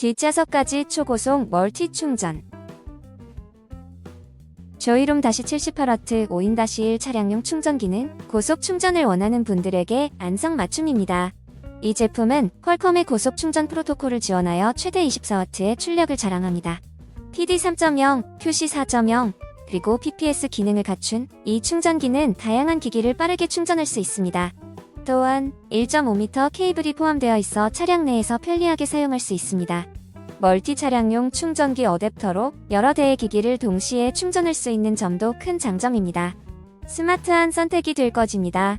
뒷좌석까지 초고속 멀티 충전. 조이롬 78W 5인-1 차량용 충전기는 고속 충전을 원하는 분들에게 안성 맞춤입니다. 이 제품은 퀄컴의 고속 충전 프로토콜을 지원하여 최대 24W의 출력을 자랑합니다. PD 3.0, QC 4.0, 그리고 PPS 기능을 갖춘 이 충전기는 다양한 기기를 빠르게 충전할 수 있습니다. 또한 1.5m 케이블이 포함되어 있어 차량 내에서 편리하게 사용할 수 있습니다. 멀티 차량용 충전기 어댑터로 여러 대의 기기를 동시에 충전할 수 있는 점도 큰 장점입니다. 스마트한 선택이 될 것입니다.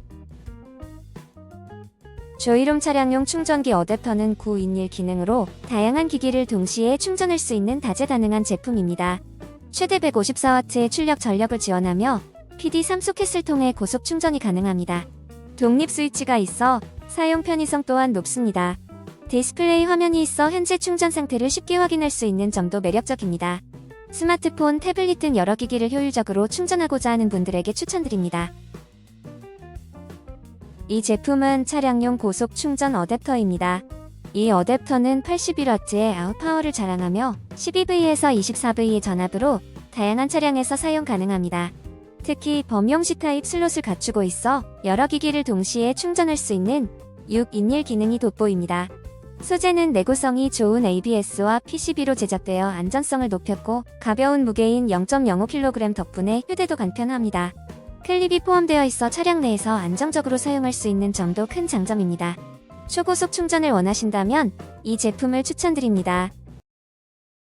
조이롬 차량용 충전기 어댑터는 921 기능으로 다양한 기기를 동시에 충전할 수 있는 다재다능한 제품입니다. 최대 154W의 출력 전력을 지원하며 PD3 소켓을 통해 고속 충전이 가능합니다. 독립 스위치가 있어 사용 편의성 또한 높습니다. 디스플레이 화면이 있어 현재 충전 상태를 쉽게 확인할 수 있는 점도 매력적입니다. 스마트폰, 태블릿 등 여러 기기를 효율적으로 충전하고자 하는 분들에게 추천드립니다. 이 제품은 차량용 고속 충전 어댑터입니다. 이 어댑터는 81W의 아웃파워를 자랑하며 12V에서 24V의 전압으로 다양한 차량에서 사용 가능합니다. 특히 범용 C타입 슬롯을 갖추고 있어 여러 기기를 동시에 충전할 수 있는 6인일 기능이 돋보입니다. 소재는 내구성이 좋은 ABS와 PCB로 제작되어 안전성을 높였고 가벼운 무게인 0.05kg 덕분에 휴대도 간편합니다. 클립이 포함되어 있어 차량 내에서 안정적으로 사용할 수 있는 점도 큰 장점입니다. 초고속 충전을 원하신다면 이 제품을 추천드립니다.